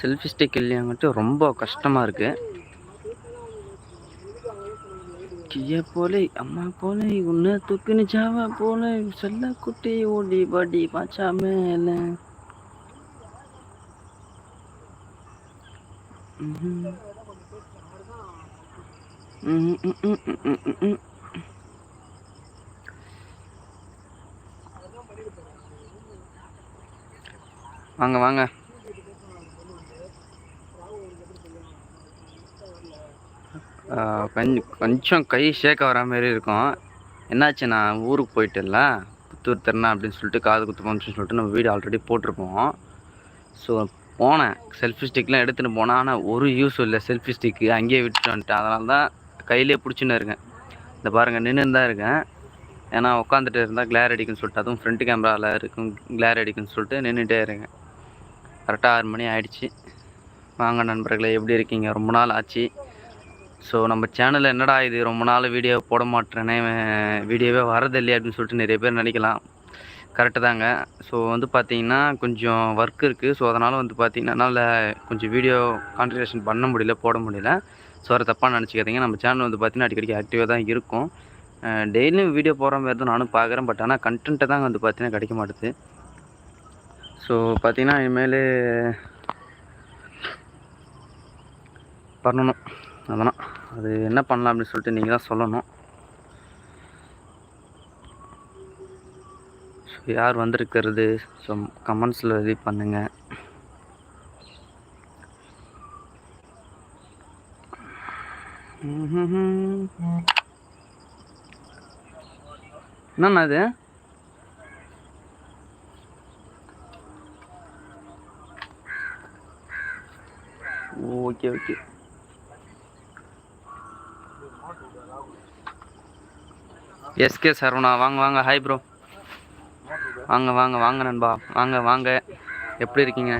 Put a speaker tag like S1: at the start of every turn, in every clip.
S1: selfie stick இல்லையாங்கட்டு ரொம்ப கஷ்டமாக இருக்குது கிய போல அம்மா போல உன்ன தூக்குன்னு ஜாவா போல செல்ல குட்டி ஓடி பாடி பாச்சா மேல வாங்க வாங்க கொஞ்சம் கொஞ்சம் கை ஷேக் வர மாதிரி இருக்கும் என்னாச்சு நான் ஊருக்கு போயிட்டேன்ல புத்தூர் திறனா அப்படின்னு சொல்லிட்டு காது குத்து போச்சுன்னு சொல்லிட்டு நம்ம வீடு ஆல்ரெடி போட்டிருப்போம் ஸோ போனேன் செல்ஃபி ஸ்டிக்லாம் எடுத்துகிட்டு போனேன் ஆனால் ஒரு யூஸ் இல்லை செல்ஃபி ஸ்டிக்கு அங்கேயே விட்டுட்டு வந்துட்டேன் அதனால தான் கையிலே பிடிச்சின்னு இருக்கேன் இந்த பாருங்கள் நின்று தான் இருக்கேன் ஏன்னா உட்காந்துட்டு இருந்தால் கிளேர் அடிக்கும்னு சொல்லிட்டு அதுவும் ஃப்ரண்ட் கேமராவில் இருக்கும் கிளேர் அடிக்குன்னு சொல்லிட்டு நின்றுட்டே இருக்கேன் கரெக்டாக ஆறு மணி ஆயிடுச்சு வாங்க நண்பர்களே எப்படி இருக்கீங்க ரொம்ப நாள் ஆச்சு ஸோ நம்ம சேனலில் என்னடா இது ரொம்ப நாள் வீடியோ போட மாட்டேனே வீடியோவே வரதில்லை அப்படின்னு சொல்லிட்டு நிறைய பேர் நினைக்கலாம் கரெக்டு தாங்க ஸோ வந்து பார்த்தீங்கன்னா கொஞ்சம் ஒர்க் இருக்குது ஸோ அதனால் வந்து பார்த்தீங்கன்னா கொஞ்சம் வீடியோ கான்சன்ட்ரேஷன் பண்ண முடியல போட முடியல ஸோ அதை தப்பாக நினச்சிக்காதீங்க நம்ம சேனல் வந்து பார்த்திங்கன்னா அடிக்கடிக்கு ஆக்டிவாக தான் இருக்கும் டெய்லியும் வீடியோ போகிற மாதிரி தான் நானும் பார்க்குறேன் பட் ஆனால் கண்டென்ட்டை தான் வந்து பார்த்தீங்கன்னா கிடைக்க மாட்டுது ஸோ பார்த்திங்கன்னா இனிமேல் பண்ணணும் அதனால் அது என்ன பண்ணலாம் அப்படின்னு சொல்லிட்டு நீங்கள் தான் சொல்லணும் ஸோ யார் வந்திருக்கிறது ஸோ கமெண்ட்ஸில் இது பண்ணுங்கள் என்னண்ணா அது ஓகே ஓகே எஸ்கே சரவணா வாங்க வாங்க ஹாய் ப்ரோ வாங்க வாங்க வாங்க நண்பா வாங்க வாங்க எப்படி இருக்கீங்க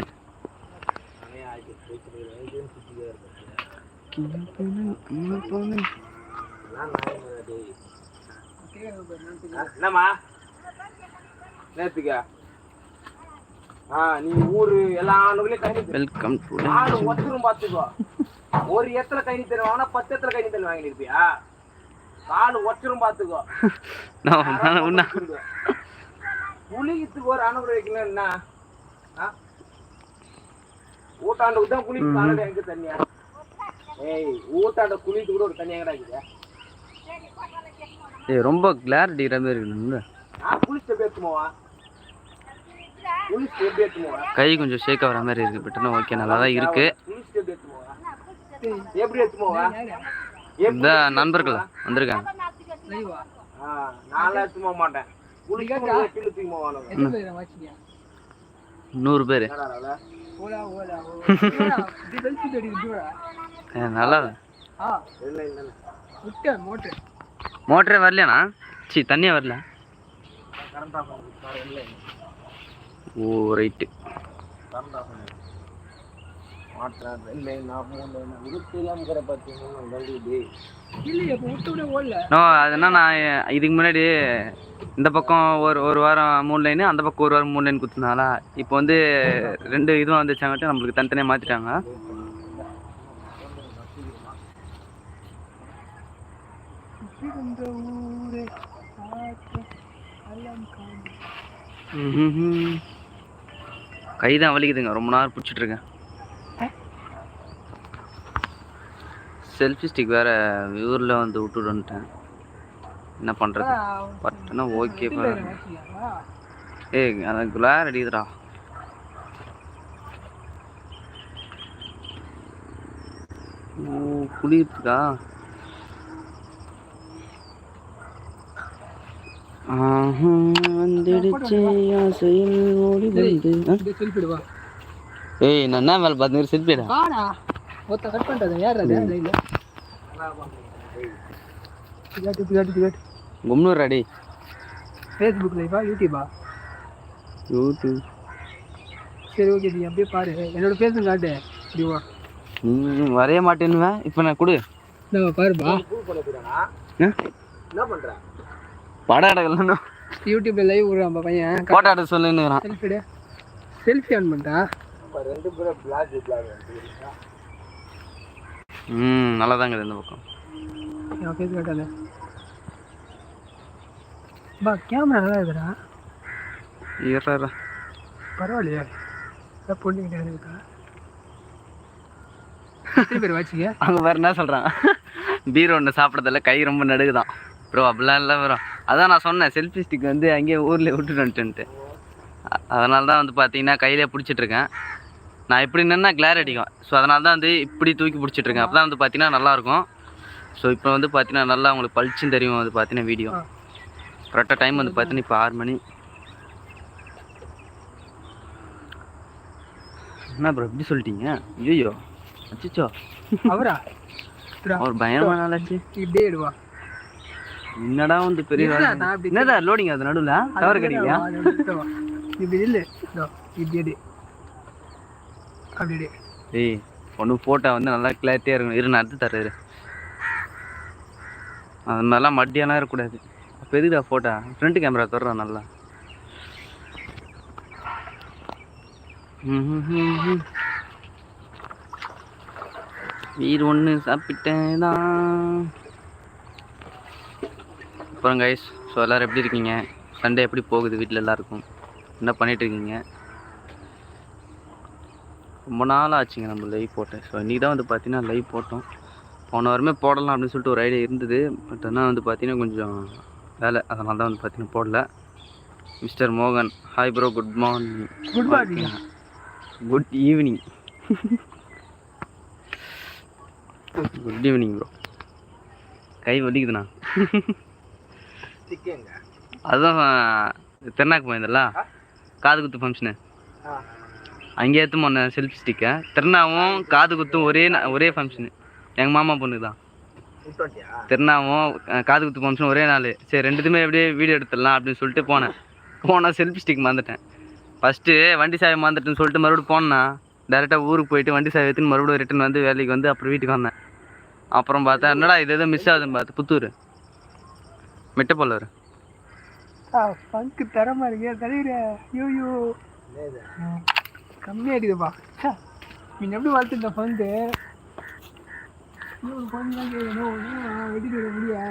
S2: என்னம்மா நேத்துக்கா வெல்கம் டு ஒரு எத்தனை கை தருவாங்கன்னா பத்து எத்தனை கை தண்ணி வாங்கினிருப்பியா கால் ஒச்சரும் பாத்துக்கோ குளிக்கிறதுக்கு ஒரு அனுபவிக்கணும் என்ன ஊட்டாண்டுக்கு தான் குளிக்க காலையில் எங்க தண்ணியா ஏய் ஊட்டாண்ட குளித்து கூட ஒரு தனியா கிடைக்குது
S1: ஏய் ரொம்ப கிளாரிட்டிக்கிற மாதிரி இருக்கு
S2: குளிச்ச பேசுமாவா
S1: கை கொஞ்சம் ஷேக் ஆகிற மாதிரி இருக்கு பட் ஓகே நல்லா தான் இருக்கு எப்படி எடுத்துமோவா இந்த நண்பர்கள் வந்திருக்காங்க நூறு பேர் நல்லா மோட்டரே வரலையாண்ணா சி தண்ணியே வரல ஓ ரைட்டு மாற்ற வெள்ளை நான் மூணு பார்த்தீங்கன்னா வண்டி இதுக்கு முன்னாடி இந்த பக்கம் ஒரு ஒரு வாரம் மூணு லைன் அந்த பக்கம் ஒரு வாரம் மூணு லைன் கொடுத்துருந்தாங்களா இப்போ வந்து ரெண்டு இதுவும் வந்துச்சாங்கட்டு நம்மளுக்கு தனித்தனியாக மாற்றிட்டாங்க கைதான் வலிக்குதுங்க ரொம்ப நேரம் பிடிச்சிட்டு இருக்கேன் செல்ஃபி ஸ்டிக் வேற ஊரில் வந்து விட்டு வந்துட்டேன் என்ன பண்ணுறது பட்டுனா ஓகே ஏய் அதான் குலார் அடிக்குதுடா ஓ குளிருக்கா வந்துடுச்சு ஆசையில் ஏய் நான் என்ன வேலை பார்த்துக்கிற செல்ஃபிடா
S2: ஒருத்த கட் பண்ணுறது யார் அது லைனில் டிக்கெட் டிக்கெட் கும்னூர் அடி ஃபேஸ்புக் லைஃபா யூடியூபா யூடியூப் சரி ஓகே நீ அப்படியே பாரு என்னோட ஃபேஸும் காட்டு இதுவா
S1: ம் வரைய மாட்டேன்னுவேன் இப்போ நான் கொடு நம்ம பாருப்பா என்ன பண்ணுற படம் எடுக்கலாம்
S2: யூடியூப்ல லைவ் விடுறான் பையன்
S1: போட்டோ எடுக்க சொல்லுன்னு செல்ஃபி
S2: செல்ஃபி ஆன் பண்ணிட்டா ரெண்டு பேரும் பிளாக் பிளாக்
S1: ம் நல்லா தாங்க இந்த பக்கம் ஓகே கேட்டாலே
S2: பா கேமரா நல்லா இருக்குடா
S1: இருக்கா பேர் அவங்க வேறு என்ன சொல்கிறான் பீர் ஒன்று சாப்பிட்றதில்ல கை ரொம்ப நடுகுதான் ப்ரோ அப்படிலாம் இல்லை வரும் அதான் நான் சொன்னேன் செல்ஃபி ஸ்டிக் வந்து அங்கேயே ஊரில் விட்டுட்டு வந்துட்டு அதனால தான் வந்து பார்த்தீங்கன்னா கையிலே பிடிச்சிட்ருக்கேன் நான் இப்படி நின்னா கிளேர் அடிக்கும் ஸோ அதனால தான் வந்து இப்படி தூக்கி பிடிச்சிட்ருக்கேன் அப்போ தான் வந்து பார்த்தீங்கன்னா நல்லாயிருக்கும் ஸோ இப்போ வந்து பார்த்தீங்கன்னா நல்லா உங்களுக்கு பளிச்சுன்னு தெரியும் வந்து பார்த்தீங்கன்னா வீடியோ கரெக்டாக டைம் வந்து பார்த்தீங்கன்னா இப்போ ஆறு மணி என்ன ப்ரோ எப்படி சொல்லிட்டீங்க ஐயோ அச்சிச்சோ அவரா அவர் பயமா நாளாச்சு என்னடா வந்து பெரிய என்னடா லோடிங் அது நடுவில் தவறு கிடைக்கலையா இப்படி இல்லை இப்படி அப்படியே ஏய் ஒன்று ஃபோட்டோ வந்து நல்லா கிளாரிட்டியாக இருக்கும் இரு நான் எடுத்து தரேன் அது மாதிரிலாம் மட்டியெல்லாம் இருக்கக்கூடாது அப்போ எதுக்குடா ஃபோட்டோ ஃப்ரண்ட் கேமரா தொடறான் நல்லா வீர் ஒன்று சாப்பிட்டேன் தான் அப்புறம் கைஸ் ஸோ எல்லோரும் எப்படி இருக்கீங்க சண்டே எப்படி போகுது வீட்டில் எல்லாருக்கும் என்ன பண்ணிகிட்டு இருக்கீங்க ரொம்ப நாள் ஆச்சுங்க நம்ம லைவ் போட்டேன் ஸோ இன்றைக்கி தான் வந்து பார்த்திங்கன்னா லைவ் போட்டோம் போன வாரமே போடலாம் அப்படின்னு சொல்லிட்டு ஒரு ஐடியா இருந்தது பட் ஆனால் வந்து பார்த்திங்கன்னா கொஞ்சம் வேலை அதனால தான் வந்து பார்த்தீங்கன்னா போடல மிஸ்டர் மோகன் hi bro good morning good morning good evening good evening bro கை வலிக்குதுண்ணா அதுதான் திருநாக்கு போயிருந்தல காது குத்து ஃபங்க்ஷனு அங்கே போனேன் செல்ஃபி ஸ்டிக்கை திருநாவும் காது குத்தும் ஒரே ஒரே ஃபங்க்ஷனு எங்கள் மாமா பொண்ணு தான் திருநாவும் காது குத்து ஃபங்க்ஷன் ஒரே நாள் சரி ரெண்டுத்துமே எப்படியே வீடியோ எடுத்துடலாம் அப்படின்னு சொல்லிட்டு போனேன் போனால் செல்ஃபி ஸ்டிக் மறந்துட்டேன் ஃபஸ்ட்டு வண்டி சாவி மறந்துட்டுன்னு சொல்லிட்டு மறுபடியும் போனேன்னா டேரெக்டாக ஊருக்கு போயிட்டு வண்டி சாவி எடுத்துன்னு மறுபடியும் ரிட்டன் வந்து வேலைக்கு வந்து அப்புறம் வீட்டுக்கு வந்தேன் அப்புறம் பார்த்தா என்னடா இது எதுவும் மிஸ் ஆகுதுன்னு பார்த்து புத்தூர் மெட்டப்பல்லூர்
S2: பங்கு தரமா இருக்கே ஐயோ எப்படி இன்னொரு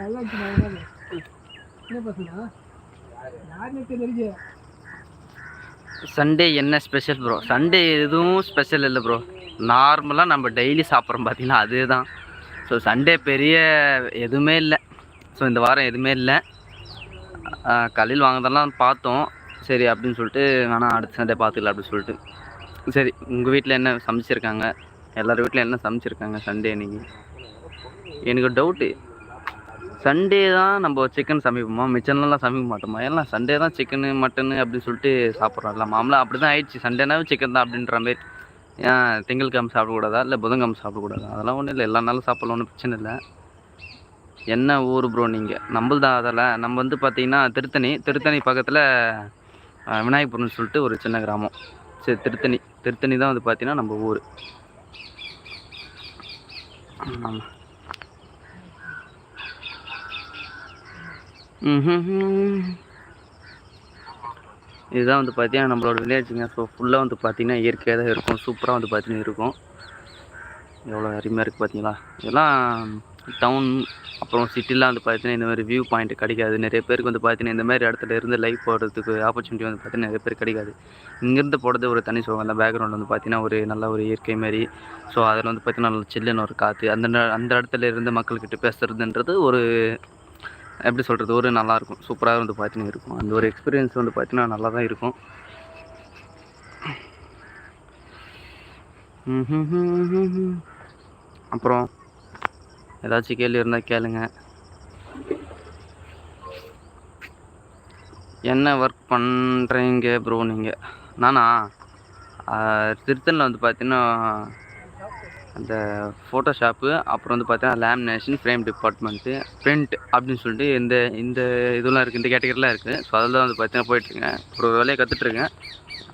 S2: எல்லாம் என்ன பசங்க
S1: சண்டே என்ன ஸ்பெஷல் ப்ரோ சண்டே எதுவும் ஸ்பெஷல் இல்லை ப்ரோ நார்மலாக நம்ம டெய்லி சாப்பிட்றோம் பார்த்தீங்கன்னா அதுதான் ஸோ சண்டே பெரிய எதுவுமே இல்லை ஸோ இந்த வாரம் எதுவுமே இல்லை கலையில் வாங்கினதெல்லாம் பார்த்தோம் சரி அப்படின்னு சொல்லிட்டு வேணால் அடுத்த சண்டே பார்த்துக்கலாம் அப்படின்னு சொல்லிட்டு சரி உங்கள் வீட்டில் என்ன சமைச்சிருக்காங்க எல்லார் வீட்டில் என்ன சமைச்சிருக்காங்க சண்டே நீங்கள் எனக்கு டவுட்டு சண்டே தான் நம்ம சிக்கன் சமைப்போமா மிச்சன்லாம் சமைக்க மாட்டோமா எல்லாம் சண்டே தான் சிக்கனு மட்டனு அப்படின்னு சொல்லிட்டு சாப்பிட்றோம் இல்லை மாமலாம் அப்படி தான் ஆயிடுச்சு சண்டேனாவே சிக்கன் தான் அப்படின்ற மாதிரி ஏன் திங்கட்கிழமை சாப்பிடக்கூடாதா இல்லை புதன்கிழமை சாப்பிடக்கூடாதா அதெல்லாம் ஒன்றும் இல்லை எல்லா நாளும் சாப்பிடலாம் ஒன்றும் பிரச்சனை இல்லை என்ன ஊர் ப்ரோ நீங்கள் நம்மள்தான் அதெல்லாம் நம்ம வந்து பார்த்தீங்கன்னா திருத்தணி திருத்தணி பக்கத்தில் விநாயகபுரம்னு சொல்லிட்டு ஒரு சின்ன கிராமம் சரி திருத்தணி திருத்தணி தான் வந்து பார்த்தீங்கன்னா நம்ம ஊர் ஆமாம் இதுதான் வந்து பார்த்தீங்கன்னா நம்மளோட வில்லேஜுங்க ஸோ ஃபுல்லாக வந்து பார்த்தீங்கன்னா இயற்கையாக தான் இருக்கும் சூப்பராக வந்து பார்த்தீங்கன்னா இருக்கும் எவ்வளோ அருமையாக இருக்குது பார்த்தீங்களா இதெல்லாம் டவுன் அப்புறம் சிட்டிலாம் வந்து பார்த்தீங்கன்னா இந்த மாதிரி வியூ பாயிண்ட் கிடைக்காது நிறைய பேருக்கு வந்து பார்த்தீங்கன்னா இந்த மாதிரி இடத்துல இருந்து லைஃப் போடுறதுக்கு ஆப்பர்ச்சுனிட்டி வந்து பார்த்தீங்கன்னா நிறைய பேர் கிடைக்காது இங்கேருந்து போடுறது ஒரு தனி சுகம் அந்த பேக்ரவுண்ட் வந்து பார்த்தீங்கன்னா ஒரு நல்ல ஒரு இயற்கை மாதிரி ஸோ அதில் வந்து பார்த்தீங்கன்னா நல்ல சில்லுன்னு ஒரு காற்று அந்த அந்த இடத்துல இருந்து மக்கள்கிட்ட பேசுகிறதுன்றது ஒரு எப்படி சொல்கிறது ஒரு நல்லாயிருக்கும் சூப்பராக வந்து பார்த்தீங்கன்னா இருக்கும் அந்த ஒரு எக்ஸ்பீரியன்ஸ் வந்து பார்த்தீங்கன்னா நல்லா தான் இருக்கும் அப்புறம் ஏதாச்சும் கேள்வி இருந்தால் கேளுங்க என்ன ஒர்க் பண்ணுறீங்க ப்ரோ நீங்கள் நானா திருத்தனில் வந்து பார்த்தீங்கன்னா அந்த ஃபோட்டோஷாப்பு அப்புறம் வந்து பார்த்தீங்கன்னா லேமினேஷன் ஃப்ரேம் டிபார்ட்மெண்ட்டு பிரிண்ட் அப்படின்னு சொல்லிட்டு இந்த இந்த இதெல்லாம் இருக்குது இந்த கேட்டகரிலாம் இருக்குது ஸோ அதெல்லாம் வந்து பார்த்தீங்கன்னா போயிட்டுருக்கேன் ஒரு வேலையை கற்றுட்ருக்கேன்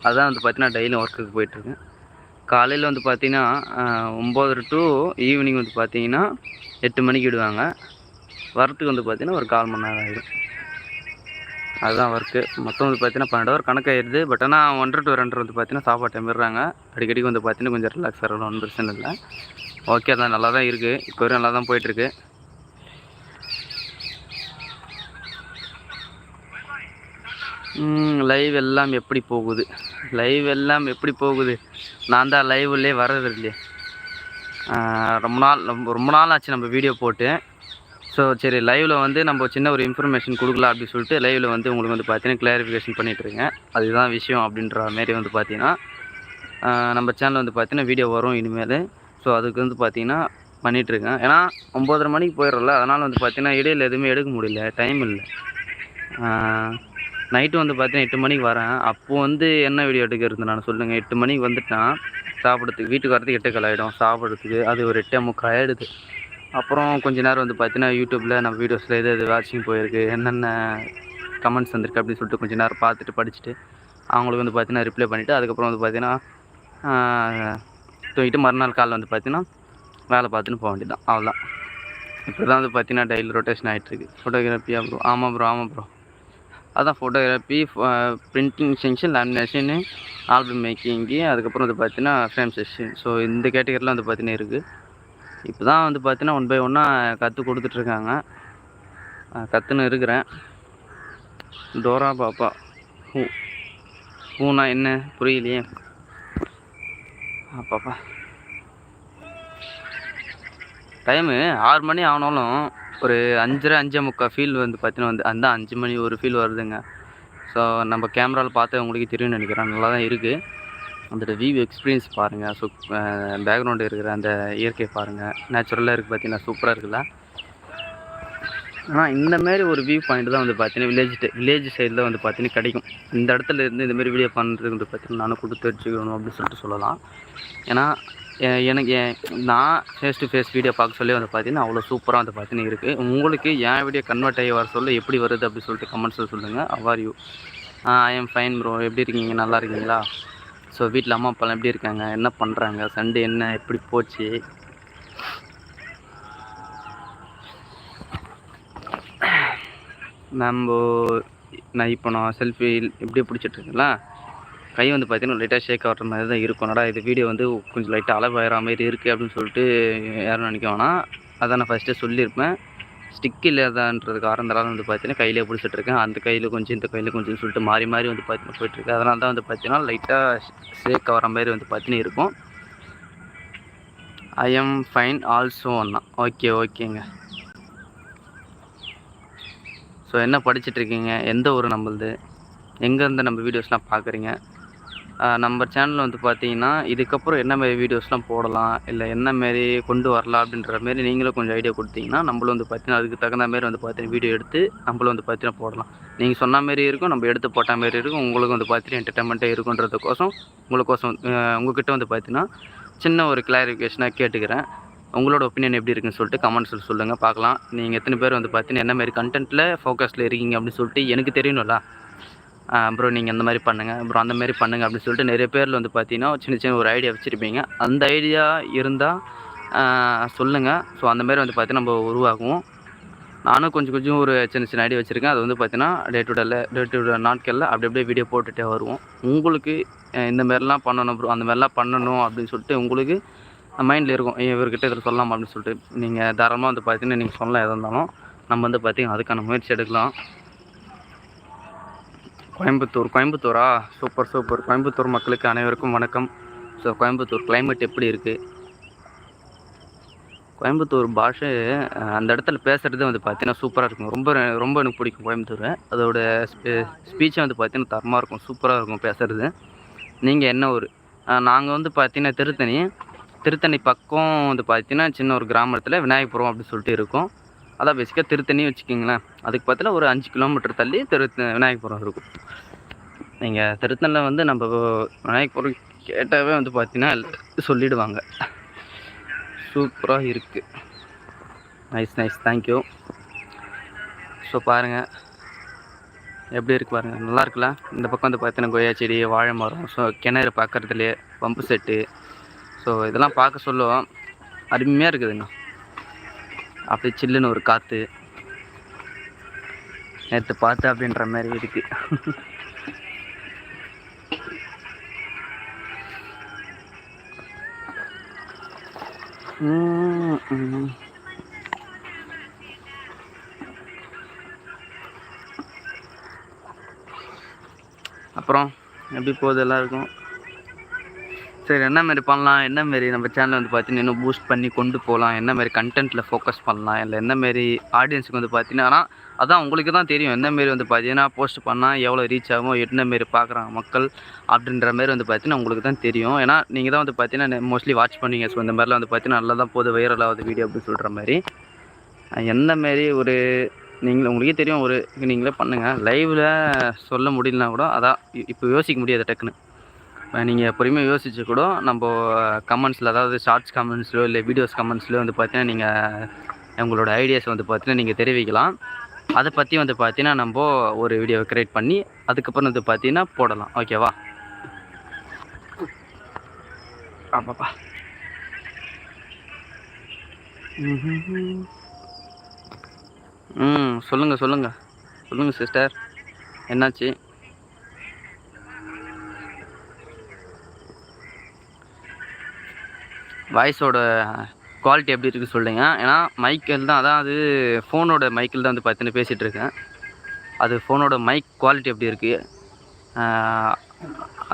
S1: அதான் வந்து பார்த்தீங்கன்னா டெய்லியும் ஒர்க்குக்கு போயிட்டுருக்கேன் காலையில் வந்து பார்த்திங்கன்னா ஒம்பது டு ஈவினிங் வந்து பார்த்தீங்கன்னா எட்டு மணிக்கு விடுவாங்க வரத்துக்கு வந்து பார்த்திங்கன்னா ஒரு கால் மணி நேரம் ஆகிடும் அதுதான் ஒர்க்கு மொத்தம் வந்து பார்த்தீங்கன்னா பன்னெண்டு ஹவர் கணக்காகிடுது பட் ஆனால் ஒன்றரை டு ரெண்டரை வந்து பார்த்தீங்கன்னா சாப்பாடு எம்பிடுறாங்க அடிக்கடிக்கு வந்து பார்த்தீங்கன்னா கொஞ்சம் ரிலாக்ஸ் ஆகிடும் ஒன்றும் பிரச்சனை இல்லை ஓகே அதான் நல்லா தான் இருக்குது இப்போ வரையும் நல்லா தான் போயிட்டுருக்கு லைவ் எல்லாம் எப்படி போகுது லைவ் எல்லாம் எப்படி போகுது நான் தான் லைவ்லேயே வர்றது இல்லையே ரொம்ப நாள் ரொம்ப ரொம்ப நாள் ஆச்சு நம்ம வீடியோ போட்டு ஸோ சரி லைவில் வந்து நம்ம சின்ன ஒரு இன்ஃபர்மேஷன் கொடுக்கலாம் அப்படின்னு சொல்லிட்டு லைவில் வந்து உங்களுக்கு வந்து பார்த்தீங்கன்னா கிளாரிஃபிகேஷன் பண்ணிகிட்ருங்க அதுதான் விஷயம் அப்படின்ற மாரி வந்து பார்த்தீங்கன்னா நம்ம சேனல் வந்து பார்த்தீங்கன்னா வீடியோ வரும் இனிமேல் ஸோ அதுக்கு வந்து பார்த்தீங்கன்னா பண்ணிகிட்ருக்கேன் ஏன்னா ஒம்போதரை மணிக்கு போயிடுறல அதனால் வந்து பார்த்தீங்கன்னா இடையில் எதுவுமே எடுக்க முடியல டைம் இல்லை நைட்டு வந்து பார்த்தீங்கன்னா எட்டு மணிக்கு வரேன் அப்போ வந்து என்ன வீடியோ எடுக்க நான் சொல்லுங்கள் எட்டு மணிக்கு வந்துட்டான் சாப்பிட்றதுக்கு வீட்டுக்கு வரதுக்கு எட்டுக்கள் ஆகிடும் சாப்பிட்றதுக்கு அது ஒரு எட்டே முக்கால் ஆகிடுது அப்புறம் கொஞ்ச நேரம் வந்து பார்த்தீங்கன்னா யூடியூப்பில் நம்ம வீடியோஸில் எது எது வாட்சிங் போயிருக்கு என்னென்ன கமெண்ட்ஸ் வந்திருக்கு அப்படின்னு சொல்லிட்டு கொஞ்ச நேரம் பார்த்துட்டு படிச்சுட்டு அவங்களுக்கு வந்து பார்த்தீங்கன்னா ரிப்ளை பண்ணிவிட்டு அதுக்கப்புறம் வந்து பார்த்தீங்கன்னா தூங்கிட்டு மறுநாள் காலைல வந்து பார்த்தீங்கன்னா வேலை பார்த்துன்னு போக வேண்டியதான் அவ்வளோதான் இப்போ தான் வந்து பார்த்தீங்கன்னா டெய்லி ரொட்டேஷன் ஆகிட்டுருக்கு ஃபோட்டோகிராஃபியாக ப்ரோ ஆமாம் ப்ரோ ஆமாம் ப்ரோ அதுதான் photography printing section lamination album making அதுக்கப்புறம் வந்து பார்த்தீங்கன்னா ஃப்ரேம் செக்ஷன் ஸோ இந்த கேட்டகரிலாம் வந்து பார்த்தீங்கன்னா இருக்குது இப்போ தான் வந்து பார்த்தீங்கன்னா ஒன் பை ஒன்னாக கற்று கொடுத்துட்ருக்காங்க கற்றுன்னு இருக்கிறேன் டோரா பாப்பா ஹூ ஹூனா என்ன புரியலையே பாப்பா டைமு ஆறு மணி ஆனாலும் ஒரு அஞ்சரை அஞ்சே முக்கால் ஃபீல் வந்து பார்த்தீங்கன்னா வந்து அந்த அஞ்சு மணி ஒரு ஃபீல் வருதுங்க ஸோ நம்ம கேமராவில் பார்த்து உங்களுக்கு தெரியும்னு நினைக்கிறேன் நல்லா தான் இருக்குது அந்த வியூ எக்ஸ்பீரியன்ஸ் பாருங்கள் சூப் பேக்ரவுண்டு இருக்கிற அந்த இயற்கை பாருங்கள் நேச்சுரலாக இருக்குது பார்த்தீங்கன்னா சூப்பராக இருக்குல்ல ஆனால் இந்தமாரி ஒரு வியூ பாயிண்ட் தான் வந்து பார்த்தீங்கன்னா வில்லேஜ் வில்லேஜ் சைடில் வந்து பார்த்தீங்கன்னா கிடைக்கும் இந்த இடத்துல இருந்து இந்தமாரி வீடியோ பண்ணுறது வந்து பார்த்தீங்கன்னா நானும் கொடுத்து வச்சுக்கணும் அப்படின்னு சொல்லிட்டு சொல்லலாம் ஏன்னா எனக்கு நான் ஃபேஸ் டு ஃபேஸ் வீடியோ பார்க்க சொல்லி வந்து பார்த்தீங்கன்னா அவ்வளோ சூப்பராக வந்து பார்த்தீங்கன்னா இருக்குது உங்களுக்கு என் வீடியோ கன்வெர்ட் ஆகி வர சொல்ல எப்படி வருது அப்படின்னு சொல்லிட்டு கமெண்ட்ஸில் சொல்லுங்கள் how are you I am fine bro எப்படி இருக்கீங்க நல்லா இருக்கீங்களா ஸோ வீட்டில் அம்மா அப்பாலாம் எப்படி இருக்காங்க என்ன பண்ணுறாங்க சண்டே என்ன எப்படி போச்சு நம்ம நான் இப்போ நான் செல்ஃபி எப்படி பிடிச்சிட்ருக்கேங்களா கை வந்து பார்த்தீங்கன்னா லைட்டாக ஷேக் ஆகிற மாதிரி தான் இருக்கும் நடா இது வீடியோ வந்து கொஞ்சம் லைட்டாக அளவு ஆகிற மாதிரி இருக்குது அப்படின்னு சொல்லிட்டு யாரும் நினைக்க வேணாம் அதான் நான் ஃபஸ்ட்டே சொல்லியிருப்பேன் ஸ்டிக் இல்லாதான்றது காரணத்தால் வந்து பார்த்தீங்கன்னா கையிலே பிடிச்சிட்ருக்கேன் அந்த கையில் கொஞ்சம் இந்த கையில் கொஞ்சம் சொல்லிட்டு மாறி மாறி வந்து பார்த்தீங்கன்னா போயிட்டுருக்கு அதனால தான் வந்து பார்த்தீங்கன்னா லைட்டாக ஷேக் ஆகிற மாதிரி வந்து பார்த்தீங்கன்னா இருக்கும் ஐ எம் ஃபைன் ஆல்சோ ஒன்னா ஓகே ஓகேங்க ஸோ என்ன படிச்சுட்ருக்கீங்க எந்த ஊர் நம்மளது எங்கேருந்து நம்ம வீடியோஸ்லாம் பார்க்குறீங்க நம்ம சேனலில் வந்து பார்த்தீங்கன்னா இதுக்கப்புறம் என்ன மாரி வீடியோஸ்லாம் போடலாம் இல்லை என்ன மாரி கொண்டு வரலாம் அப்படின்ற மாரி நீங்களும் கொஞ்சம் ஐடியா கொடுத்தீங்கன்னா நம்மளும் வந்து பார்த்தீங்கன்னா அதுக்கு தகுந்த மாரி வந்து பார்த்தீங்கன்னா வீடியோ எடுத்து நம்மளும் வந்து பார்த்தீங்கன்னா போடலாம் நீங்கள் சொன்ன மாரி இருக்கும் நம்ம எடுத்து போட்ட மாரி இருக்கும் உங்களுக்கு வந்து பார்த்தீங்கன்னா என்டர்டைன்மெண்ட்டாக இருக்குன்றதுக்கோசம் உங்களுக்கோசம் உங்ககிட்ட வந்து பார்த்தீங்கன்னா சின்ன ஒரு கிளாரிஃபிகேஷனாக கேட்டுக்கிறேன் உங்களோட ஒப்பீனியன் எப்படி இருக்குன்னு சொல்லிட்டு கமெண்ட்ஸில் சொல்லுங்கள் பார்க்கலாம் நீங்கள் எத்தனை பேர் வந்து பார்த்தீங்கன்னா என்ன மாதிரி கண்டென்ட்டில் ஃபோக்கஸில் இருக்கீங்க அப்படின்னு சொல்லிட்டு எனக்கு தெரியணும்ல ப்ரோ நீங்கள் அந்த மாதிரி பண்ணுங்கள் ப்ரோ அந்த மாதிரி பண்ணுங்கள் அப்படின்னு சொல்லிட்டு நிறைய பேரில் வந்து பார்த்தீங்கன்னா சின்ன சின்ன ஒரு ஐடியா வச்சுருப்பீங்க அந்த ஐடியா இருந்தால் சொல்லுங்கள் ஸோ அந்த மாதிரி வந்து பார்த்தீங்கன்னா நம்ம உருவாக்குவோம் நானும் கொஞ்சம் கொஞ்சம் ஒரு சின்ன சின்ன ஐடியா வச்சுருக்கேன் அது வந்து பார்த்தீங்கன்னா டே டு டேல டே டு டே நாட்களில் அப்படி அப்படியே வீடியோ போட்டுகிட்டே வருவோம் உங்களுக்கு இந்த மாதிரிலாம் பண்ணணும் ப்ரோ அந்த மாதிரிலாம் பண்ணணும் அப்படின்னு சொல்லிட்டு உங்களுக்கு மைண்டில் இருக்கும் இவர்கிட்ட இதில் சொல்லலாம் அப்படின்னு சொல்லிட்டு நீங்கள் தாராளமாக வந்து பார்த்தீங்கன்னா நீங்கள் சொல்லலாம் எதாக இருந்தாலும் நம்ம வந்து பார்த்திங்கன்னா அதுக்கான முயற்சி எடுக்கலாம் கோயம்புத்தூர் கோயம்புத்தூரா சூப்பர் சூப்பர் கோயம்புத்தூர் மக்களுக்கு அனைவருக்கும் வணக்கம் ஸோ கோயம்புத்தூர் கிளைமேட் எப்படி இருக்குது கோயம்புத்தூர் பாஷை அந்த இடத்துல பேசுகிறது வந்து பார்த்தீங்கன்னா சூப்பராக இருக்கும் ரொம்ப ரொம்ப எனக்கு பிடிக்கும் கோயம்புத்தூர் அதோட ஸ்பீச்சை வந்து பார்த்தீங்கன்னா தரமாக இருக்கும் சூப்பராக இருக்கும் பேசுகிறது நீங்கள் என்ன ஊர் நாங்கள் வந்து பார்த்தீங்கன்னா திருத்தணி திருத்தணி பக்கம் வந்து பார்த்தீங்கன்னா சின்ன ஒரு கிராமத்தில் விநாயகபுரம் அப்படின்னு சொல்லிட்டு இருக்கும் அதான் பேசிக்காக திருத்தணி வச்சுக்கிங்களேன் அதுக்கு பக்கத்தில் ஒரு அஞ்சு கிலோமீட்டர் தள்ளி திரு விநாயகபுரம் இருக்கும் நீங்கள் திருத்தணில் வந்து நம்ம விநாயகபுரம் கேட்டாவே வந்து பார்த்தீங்கன்னா சொல்லிடுவாங்க சூப்பராக இருக்குது நைஸ் நைஸ் தேங்க்யூ ஸோ பாருங்கள் எப்படி இருக்கு பாருங்கள் நல்லா இருக்குல்ல இந்த பக்கம் வந்து பார்த்தீங்கன்னா கொய்யா செடி வாழை மரம் ஸோ கிணறு பார்க்குறதுலே பம்பு செட்டு ஸோ இதெல்லாம் பார்க்க சொல்லுவோம் அருமையாக இருக்குதுங்க அப்படியே சில்லுன்னு ஒரு காற்று நேற்று பார்த்து அப்படின்ற மாதிரி இருக்குது அப்புறம் எப்படி போகுது எல்லாருக்கும் சரி என்ன மாதிரி பண்ணலாம் என்ன மாதிரி நம்ம சேனலை வந்து பார்த்தீங்கன்னா இன்னும் பூஸ்ட் பண்ணி கொண்டு போகலாம் என்ன மாதிரி கண்டென்ட்டில் ஃபோக்கஸ் பண்ணலாம் இல்லை என்ன மாதிரி ஆடியன்ஸுக்கு வந்து பார்த்தீங்கன்னா அதான் உங்களுக்கு தான் தெரியும் என்ன மாரி வந்து பார்த்தீங்கன்னா போஸ்ட் பண்ணால் எவ்வளோ ரீச் ஆகும் என்ன மாரி பார்க்குறாங்க மக்கள் அப்படின்ற மாதிரி வந்து பார்த்தீங்கன்னா உங்களுக்கு தான் தெரியும் ஏன்னா நீங்கள் தான் வந்து பார்த்தீங்கன்னா மோஸ்ட்லி வாட்ச் பண்ணுவீங்க ஸோ இந்த மாதிரிலாம் வந்து பார்த்தீங்கன்னா நல்லா தான் போது வைரல் ஆகுது வீடியோ அப்படின்னு சொல்கிற மாதிரி எந்த மாரி ஒரு நீங்கள் உங்களுக்கே தெரியும் ஒரு நீங்களே பண்ணுங்கள் லைவில் சொல்ல முடியலனா கூட அதான் இப்போ யோசிக்க முடியாது டக்குன்னு நீங்கள் பொறுமையாக யோசிச்சு கூட நம்ம கமெண்ட்ஸில் அதாவது ஷார்ட்ஸ் கமெண்ட்ஸ்லையோ இல்லை வீடியோஸ் கமெண்ட்ஸ்லையோ வந்து பார்த்தீங்கன்னா நீங்கள் உங்களோட ஐடியாஸ் வந்து பார்த்தீங்கன்னா நீங்கள் தெரிவிக்கலாம் அதை பற்றி வந்து பார்த்தீங்கன்னா நம்ம ஒரு வீடியோவை க்ரியேட் பண்ணி அதுக்கப்புறம் வந்து பார்த்தீங்கன்னா போடலாம் ஓகேவா ஆமாப்பா ம் சொல்லுங்கள் சொல்லுங்கள் சொல்லுங்கள் சிஸ்டர் என்னாச்சு வாய்ஸோட குவாலிட்டி எப்படி இருக்குது சொல்லுங்க ஏன்னா மைக்கில் தான் அதாவது ஃபோனோட மைக்கில் தான் வந்து பார்த்துன்னு பேசிகிட்டு இருக்கேன் அது ஃபோனோட மைக் குவாலிட்டி எப்படி இருக்குது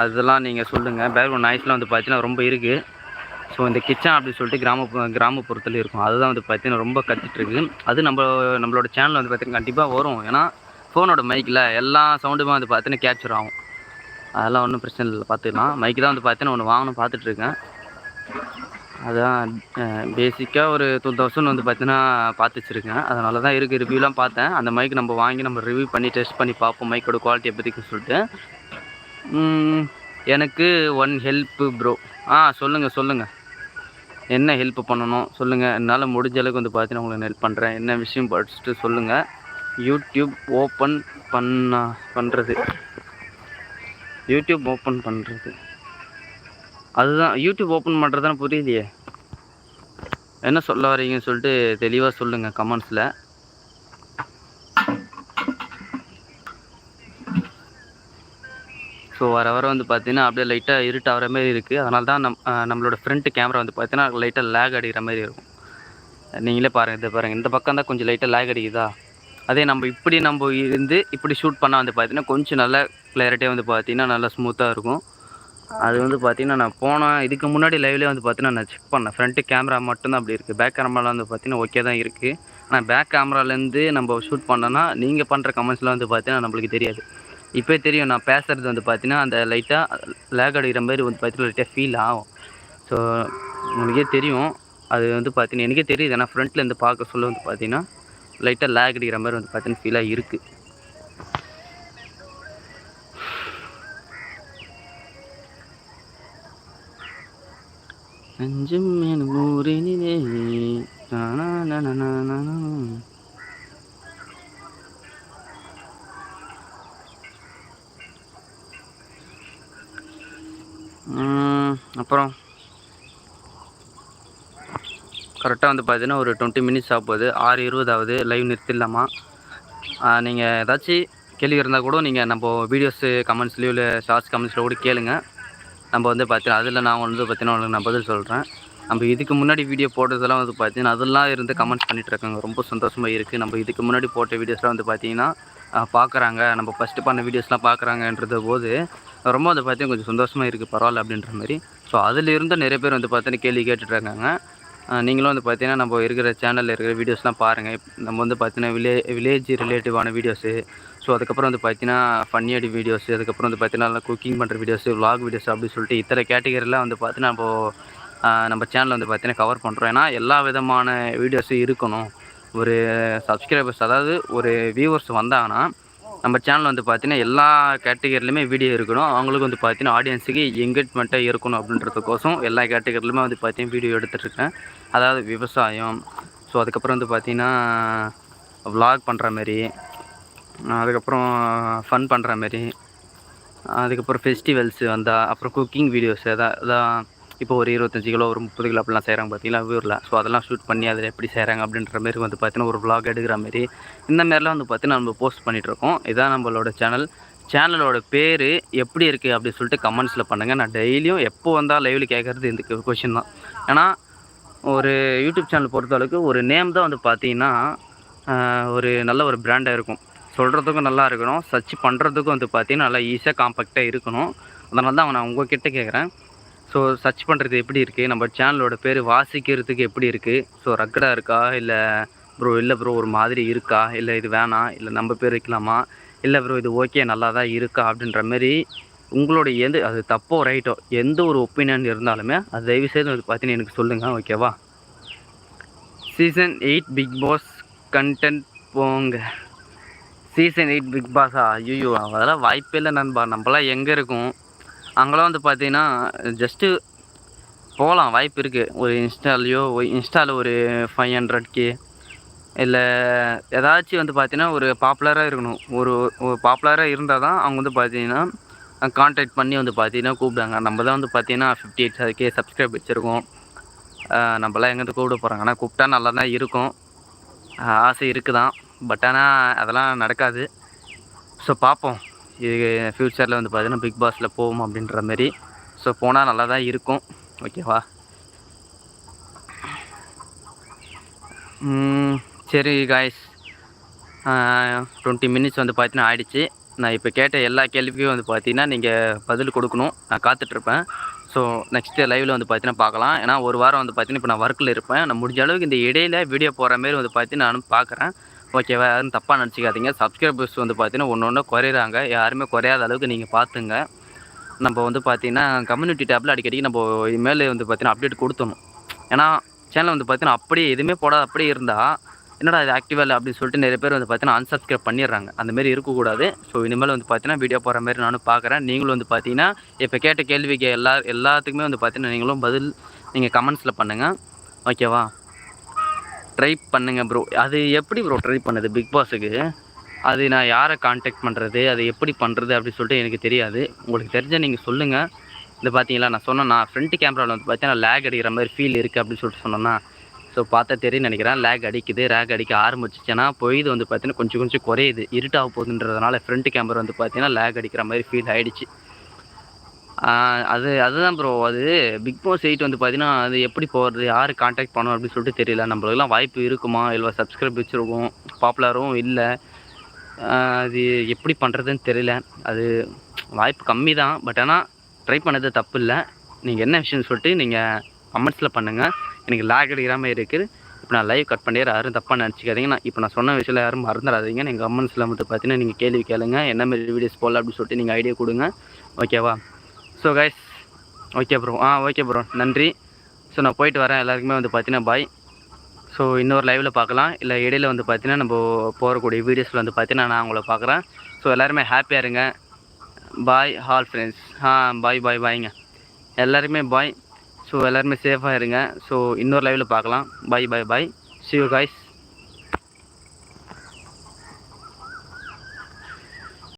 S1: அதெல்லாம் நீங்கள் சொல்லுங்கள் பேக்ரவுண்ட் நாய்ஸ்லாம் வந்து பார்த்தீங்கன்னா ரொம்ப இருக்குது ஸோ இந்த கிச்சன் அப்படின்னு சொல்லிட்டு கிராம கிராமப்புறத்தில் இருக்கும் அதுதான் வந்து பார்த்தீங்கன்னா ரொம்ப கற்றுட்ருக்கு அது நம்ம நம்மளோட சேனல் வந்து பார்த்திங்கன்னா கண்டிப்பாக வரும் ஏன்னா ஃபோனோட மைக்கில் எல்லா சவுண்டுமே வந்து பார்த்தீங்கன்னா கேப்சர் ஆகும் அதெல்லாம் ஒன்றும் பிரச்சனை இல்லை பார்த்துக்கலாம் மைக்கு தான் வந்து பார்த்தீங்கன்னா ஒன்று வாங்கணும் பார்த்துட்ருக்கேன் அதான் பேசிக்காக ஒரு டூ தௌசண்ட் வந்து பார்த்தீங்கன்னா பார்த்து வச்சுருக்கேன் அதனால தான் இருக்குது ரிவ்யூலாம் பார்த்தேன் அந்த மைக் நம்ம வாங்கி நம்ம ரிவ்யூ பண்ணி டெஸ்ட் பண்ணி பார்ப்போம் மைக்கோட குவாலிட்டி எப்படிக்குன்னு சொல்லிட்டு எனக்கு ஒன் ஹெல்ப்பு ப்ரோ ஆ சொல்லுங்கள் சொல்லுங்கள் என்ன ஹெல்ப் பண்ணணும் சொல்லுங்கள் என்னால் முடிஞ்ச அளவுக்கு வந்து பார்த்தீங்கன்னா உங்களுக்கு ஹெல்ப் பண்ணுறேன் என்ன விஷயம் படிச்சுட்டு சொல்லுங்கள் யூடியூப் ஓப்பன் பண்ண பண்ணுறது யூடியூப் ஓப்பன் பண்ணுறது அதுதான் யூடியூப் ஓப்பன் பண்ணுறதுனா புரியலையே என்ன சொல்ல வரீங்கன்னு சொல்லிட்டு தெளிவாக சொல்லுங்கள் கமெண்ட்ஸில் ஸோ வர வர வந்து பார்த்தீங்கன்னா அப்படியே லைட்டாக இருட்டு ஆகிற மாதிரி இருக்குது அதனால தான் நம் நம்மளோட ஃப்ரண்ட்டு கேமரா வந்து பார்த்தீங்கன்னா லைட்டாக லேக் அடிக்கிற மாதிரி இருக்கும் நீங்களே பாருங்கள் இதை பாருங்கள் இந்த பக்கம் தான் கொஞ்சம் லைட்டாக லேக் அடிக்குதா அதே நம்ம இப்படி நம்ம இருந்து இப்படி ஷூட் பண்ணால் வந்து பார்த்தீங்கன்னா கொஞ்சம் நல்லா கிளாரிட்டியாக வந்து பார்த்தீங்கன்னா நல்லா ஸ்மூத்தாக இருக்கும் அது வந்து பார்த்தீங்கன்னா நான் போன இதுக்கு முன்னாடி லைவ்லேயே வந்து பார்த்தீங்கன்னா நான் செக் பண்ணேன் ஃப்ரண்ட்டு கேமரா மட்டும்தான் அப்படி இருக்குது பேக் கேமராவில் வந்து பார்த்தீங்கன்னா ஓகே தான் இருக்குது ஆனால் பேக் கேமராலேருந்து நம்ம ஷூட் பண்ணோன்னா நீங்கள் பண்ணுற கமெண்ட்ஸ்லாம் வந்து பார்த்தீங்கன்னா நம்மளுக்கு தெரியாது இப்போ தெரியும் நான் பேசுகிறது வந்து பார்த்தீங்கன்னா அந்த லைட்டாக லேக் அடிக்கிற மாதிரி வந்து பார்த்தீங்கன்னா லைட்டாக ஃபீல் ஆகும் ஸோ உங்களுக்கே தெரியும் அது வந்து பார்த்தீங்கன்னா எனக்கே தெரியுது ஏன்னா ஃப்ரண்ட்லேருந்து பார்க்க சொல்ல வந்து பார்த்தீங்கன்னா லைட்டாக லேக் அடிக்கிற மாதிரி வந்து பார்த்தீங்கன்னா ஃபீலாக இருக்குது நெஞ்சம் எனும் ஊரினிலே அப்புறம் கரெக்டாக வந்து பார்த்தீங்கன்னா ஒரு டுவெண்ட்டி மினிட்ஸ் போகுது ஆறு இருபதாவது லைவ் நிறுத்திடலாமா நீங்கள் ஏதாச்சும் கேள்வி இருந்தால் கூட நீங்கள் நம்ம வீடியோஸு கமெண்ட்ஸ்லேயும் இல்லை ஷார்ட்ஸ் கமெண்ட்ஸில் கூட கேளுங்கள் நம்ம வந்து பார்த்தீங்கன்னா அதில் நான் வந்து பார்த்தீங்கன்னா நான் பதில் சொல்கிறேன் நம்ம இதுக்கு முன்னாடி வீடியோ போட்டதெல்லாம் வந்து பார்த்தீங்கன்னா அதெல்லாம் இருந்து கமெண்ட்ஸ் பண்ணிகிட்ருக்காங்க ரொம்ப சந்தோஷமாக இருக்குது நம்ம இதுக்கு முன்னாடி போட்ட வீடியோஸ்லாம் வந்து பார்த்தீங்கன்னா பார்க்குறாங்க நம்ம ஃபஸ்ட்டு பண்ண வீடியோஸ்லாம் பார்க்குறாங்கன்றத போது ரொம்ப அதை பார்த்தீங்கன்னா கொஞ்சம் சந்தோஷமாக இருக்குது பரவாயில்ல அப்படின்ற மாதிரி ஸோ அதில் இருந்து நிறைய பேர் வந்து பார்த்தீங்கன்னா கேள்வி கேட்டுட்ருக்காங்க நீங்களும் வந்து பார்த்தீங்கன்னா நம்ம இருக்கிற சேனலில் இருக்கிற வீடியோஸ்லாம் பாருங்கள் நம்ம வந்து பார்த்தீங்கன்னா வில்லே வில்லேஜ் ரிலேட்டிவான வீடியோஸு ஸோ அதுக்கப்புறம் வந்து பார்த்தீங்கன்னா ஃபன்னி அடி வீடியோஸ் அதுக்கப்புறம் வந்து பார்த்தீங்கன்னா நல்லா குக்கிங் பண்ணுற வீடியோஸ் விலாக் வீடியோஸ் அப்படின்னு சொல்லிட்டு இத்தனை கேட்டகரியெலாம் வந்து பார்த்தீங்கன்னா இப்போது நம்ம சேனலில் வந்து பார்த்தீங்கன்னா கவர் பண்ணுறோம் ஏன்னா எல்லா விதமான வீடியோஸும் இருக்கணும் ஒரு சப்ஸ்கிரைபர்ஸ் அதாவது ஒரு வியூவர்ஸ் வந்தாங்கன்னா நம்ம சேனலில் வந்து பார்த்தீங்கன்னா எல்லா கேட்டகரிலையுமே வீடியோ இருக்கணும் அவங்களுக்கு வந்து பார்த்தீங்கன்னா ஆடியன்ஸுக்கு எங்கேஜ்மெண்ட்டாக இருக்கணும் அப்படின்றதுக்கோசம் எல்லா கேட்டகரியிலுமே வந்து பார்த்தீங்கன்னா வீடியோ எடுத்துகிட்ருக்கேன் அதாவது விவசாயம் ஸோ அதுக்கப்புறம் வந்து பார்த்திங்கன்னா விலாக் பண்ணுற மாதிரி அதுக்கப்புறம் ஃபன் பண்ணுற மாரி அதுக்கப்புறம் ஃபெஸ்டிவல்ஸு வந்தால் அப்புறம் குக்கிங் வீடியோஸ் எதாவது அதான் இப்போ ஒரு இருபத்தஞ்சி கிலோ ஒரு முப்பது கிலோ அப்படிலாம் செய்கிறாங்க பார்த்தீங்களா ஊரில் ஸோ அதெல்லாம் ஷூட் பண்ணி அதில் எப்படி செய்கிறாங்க அப்படின்ற மாரி வந்து பார்த்தீங்கன்னா ஒரு விலாக் எடுக்கிற மாரி இந்த மாரிலாம் வந்து பார்த்தீங்கன்னா நம்ம போஸ்ட் பண்ணிகிட்ருக்கோம் இதான் நம்மளோட சேனல் சேனலோட பேர் எப்படி இருக்குது அப்படின்னு சொல்லிட்டு கமெண்ட்ஸில் பண்ணுங்கள் நான் டெய்லியும் எப்போ வந்தால் லைவில் கேட்குறது இந்த கொஷின் தான் ஏன்னா ஒரு யூடியூப் சேனல் பொறுத்தளவுக்கு ஒரு நேம் தான் வந்து பார்த்தீங்கன்னா ஒரு நல்ல ஒரு பிராண்டாக இருக்கும் சொல்கிறதுக்கும் நல்லா இருக்கணும் சர்ச் பண்ணுறதுக்கும் வந்து பார்த்திங்கன்னா நல்லா ஈஸியாக காம்பேக்டாக இருக்கணும் அதனால தான் நான் உங்ககிட்ட கேட்குறேன் ஸோ சர்ச் பண்ணுறது எப்படி இருக்குது நம்ம சேனலோட பேர் வாசிக்கிறதுக்கு எப்படி இருக்குது ஸோ ரக்கடாக இருக்கா இல்லை ப்ரோ இல்லை ப்ரோ ஒரு மாதிரி இருக்கா இல்லை இது வேணாம் இல்லை நம்ம பேர் வைக்கலாமா இல்லை ப்ரோ இது ஓகே நல்லா தான் இருக்கா அப்படின்ற மாதிரி உங்களோட எந்த அது தப்போ ரைட்டோ எந்த ஒரு ஒப்பீனியன் இருந்தாலுமே அது தயவுசெய்து வந்து பார்த்தீங்கன்னா எனக்கு சொல்லுங்கள் ஓகேவா season eight Bigg Boss content போங்க சீசன் எயிட் பிக் பாஸா ஐயோ அதெல்லாம் வாய்ப்பே இல்லை நண்பா நம்மளாம் எங்கே இருக்கும் அங்கெல்லாம் வந்து பார்த்தீங்கன்னா ஜஸ்ட்டு போகலாம் வாய்ப்பு இருக்குது ஒரு இன்ஸ்டாலேயோ இன்ஸ்டாவில் ஒரு ஃபைவ் ஹண்ட்ரட் இல்லை ஏதாச்சும் வந்து பார்த்தீங்கன்னா ஒரு பாப்புலராக இருக்கணும் ஒரு ஒரு பாப்புலராக இருந்தால் தான் அவங்க வந்து பார்த்தீங்கன்னா காண்டாக்ட் பண்ணி வந்து பார்த்தீங்கன்னா கூப்பிடுவாங்க நம்ம தான் வந்து பார்த்தீங்கன்னா ஃபிஃப்டி எயிட் கே சப்ஸ்கிரைப் வச்சுருக்கோம் நம்மளாம் எங்கேருந்து கூப்பிட போகிறாங்க ஆனால் கூப்பிட்டா நல்லா தான் இருக்கும் ஆசை இருக்குதான் பட் ஆனால் அதெல்லாம் நடக்காது ஸோ பார்ப்போம் இது ஃப்யூச்சரில் வந்து பார்த்தீங்கன்னா பிக் பாஸில் போவோம் அப்படின்ற மாதிரி ஸோ போனால் நல்லா தான் இருக்கும் ஓகேவா சரி காய்ஸ் டுவெண்ட்டி மினிட்ஸ் வந்து பார்த்தீங்கன்னா ஆயிடுச்சு நான் இப்போ கேட்ட எல்லா கேள்விக்கும் வந்து பார்த்தீங்கன்னா நீங்கள் பதில் கொடுக்கணும் நான் காத்துட்ருப்பேன் ஸோ நெக்ஸ்ட்டு லைவில் வந்து பார்த்தீங்கன்னா பார்க்கலாம் ஏன்னா ஒரு வாரம் வந்து பார்த்தீங்கன்னா இப்போ நான் ஒர்க்கில் இருப்பேன் நான் முடிஞ்ச அளவுக்கு இந்த இடையில வீடியோ போகிற மாரி வந்து பார்த்தீங்கன்னா நானும் பார்க்குறேன் ஓகேவா யாரும் தப்பாக நினச்சிக்காதீங்க சப்ஸ்கிரைபர்ஸ் வந்து பார்த்தீங்கன்னா ஒன்று ஒன்று குறையிறாங்க யாருமே குறையாத அளவுக்கு நீங்கள் பார்த்துங்க நம்ம வந்து பார்த்தீங்கன்னா கம்யூனிட்டி டேப்பில் அடிக்கடி நம்ம இனிமேல் வந்து பார்த்தீங்கன்னா அப்டேட் கொடுத்தணும் ஏன்னா சேனல் வந்து பார்த்தீங்கன்னா அப்படியே எதுவுமே போடாது அப்படியே இருந்தால் என்னடா அது ஆக்டிவாக இல்லை அப்படின்னு சொல்லிட்டு நிறைய பேர் வந்து பார்த்தீங்கன்னா அன்சப்ஸ்கிரைப் பண்ணிடுறாங்க அந்தமாரி இருக்கக்கூடாது ஸோ இனிமேல் வந்து பார்த்தீங்கன்னா வீடியோ போகிற மாதிரி நானும் பார்க்குறேன் நீங்களும் வந்து பார்த்தீங்கன்னா இப்போ கேட்ட கேள்விக்கு எல்லா எல்லாத்துக்குமே வந்து பார்த்தீங்கன்னா நீங்களும் பதில் நீங்கள் கமெண்ட்ஸில் பண்ணுங்கள் ஓகேவா ட்ரை பண்ணுங்கள் ப்ரோ அது எப்படி ப்ரோ ட்ரை பண்ணுது பிக் பாஸுக்கு அது நான் யாரை காண்டாக்ட் பண்ணுறது அது எப்படி பண்ணுறது அப்படின்னு சொல்லிட்டு எனக்கு தெரியாது உங்களுக்கு தெரிஞ்ச நீங்கள் சொல்லுங்கள் இது பார்த்தீங்களா நான் சொன்னேன் நான் ஃப்ரண்ட் கேமராவில் வந்து பார்த்தீங்கன்னா லேக் அடிக்கிற மாதிரி ஃபீல் இருக்குது அப்படின்னு சொல்லிட்டு சொன்னேன்னா ஸோ பார்த்தா தெரியும் நினைக்கிறேன் லேக் அடிக்குது ரேக் அடிக்க ஆரம்பிச்சிச்சேன்னா பொய்து வந்து பார்த்தீங்கன்னா கொஞ்சம் கொஞ்சம் குறையுது இருட்டாக போகுதுன்றதுனால ஃப்ரண்ட் கேமரா வந்து பார்த்தீங்கன்னா லேக் அடிக்கிற மாதிரி ஃபீல் ஆகிடுச்சு அது அதுதான் ப்ரோ அது பிக் பாஸ் எயிட் வந்து பார்த்தீங்கன்னா அது எப்படி போகிறது யார் காண்டாக்ட் பண்ணணும் அப்படின்னு சொல்லிட்டு தெரியல நம்மளுக்குலாம் வாய்ப்பு இருக்குமா இல்லை சப்ஸ்கிரைப் வச்சுருக்கோம் பாப்புலரும் இல்லை அது எப்படி பண்ணுறதுன்னு தெரியல அது வாய்ப்பு கம்மி தான் பட் ஆனால் ட்ரை பண்ணது தப்பு இல்லை நீங்கள் என்ன விஷயம்னு சொல்லிட்டு நீங்கள் கமெண்ட்ஸில் பண்ணுங்கள் எனக்கு லேக் அடிக்கிறாமல் மாதிரி இருக்குது இப்போ நான் லைவ் கட் பண்ணி யாரும் தப்பாக நினச்சிக்காதீங்க நான் இப்போ நான் சொன்ன விஷயம் யாரும் மறந்துடாதீங்க நீங்கள் கமெண்ட்ஸில் மட்டும் பார்த்தீங்கன்னா நீங்கள் கேள்வி கேளுங்க என்ன மாதிரி வீடியோஸ் போடல அப்படின்னு சொல்லிட்டு நீங்கள் ஐடியா கொடுங்க ஓகேவா ஸோ கைஸ் ஓகே ப்ரோ ஆ ஓகே ப்ரோ நன்றி ஸோ நான் போயிட்டு வரேன் எல்லாருக்குமே வந்து பார்த்தீங்கன்னா பாய் ஸோ இன்னொரு லைவில் பார்க்கலாம் இல்லை இடையில் வந்து பார்த்தீங்கன்னா நம்ம போகக்கூடிய வீடியோஸில் வந்து பார்த்தீங்கன்னா நான் உங்களை பார்க்குறேன் ஸோ எல்லாருமே ஹாப்பியாக இருங்க பாய் ஹால் ஃப்ரெண்ட்ஸ் ஆ பாய் பாய் பாய்ங்க எல்லாருமே பாய் ஸோ எல்லாருமே சேஃபாக இருங்க ஸோ இன்னொரு லைவில் பார்க்கலாம் bye bye bye see you guys